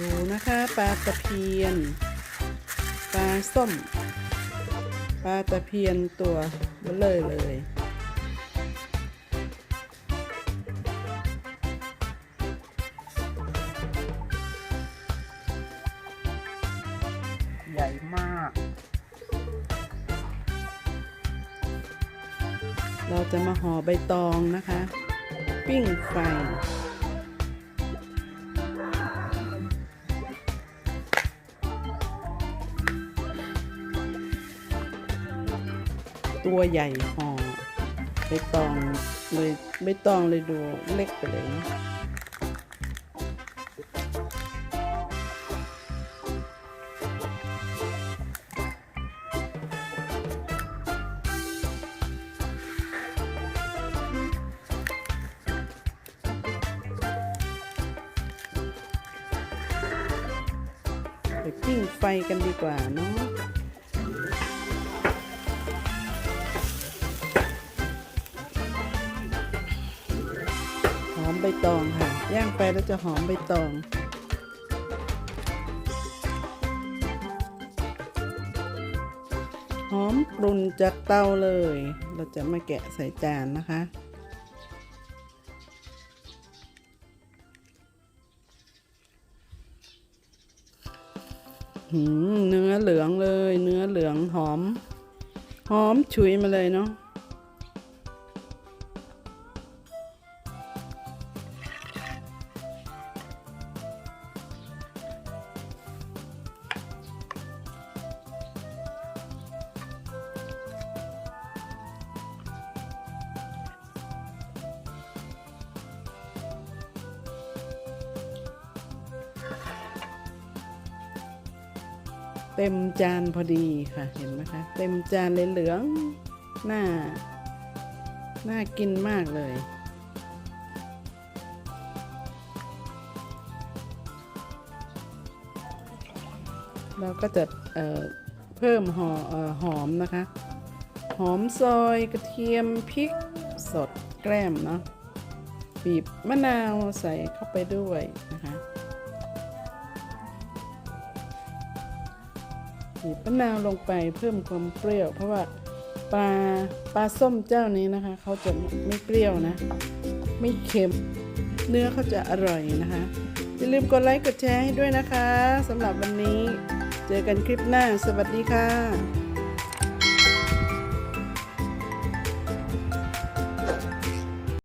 ดูนะคะปลาตะเพียน ปลาส้ม ปลาตะเพียนตัวเบลเลยเลยใหญ่มาก เราจะมาห่อใบตองนะคะ ปิ้งไฟ ตัวใหญ่ห่อใบตองเลยใบตองเลยดูเล็กไปเลยนะไปปิ้งไฟกันดีกว่าเนาะ อมใบตองค่ะ ย่างไปแล้วจะหอมใบตองหอมกรุ่นจากเตาเลย เราจะมาแกะใส่จานนะคะหืมเนื้อเหลืองเลย เนื้อเหลืองหอม หอมฉุยมาเลยเนาะ เต็มจานพอดีค่ะเห็นไหมคะเต็มจานเลยเหลืองน่าน่ากินมากเลย เราก็จะเอ่อเพิ่มหอเอ่อหอมนะคะ หอมซอยกระเทียมพริกสดแกล้มเนาะบีบมะนาวใส่เข้าไปด้วยนะคะ บีบมะนาวลงไปเพิ่มความเปรี้ยว เพราะว่าปลาปลาส้มเจ้านี้นะคะเขาจะไม่เปรี้ยวนะ ไม่เค็ม เนื้อเขาจะอร่อยนะคะอย่าลืมกดไลค์กดแชร์ให้ด้วยนะคะสำหรับวันนี้ เจอกันคลิปหน้า สวัสดีค่ะ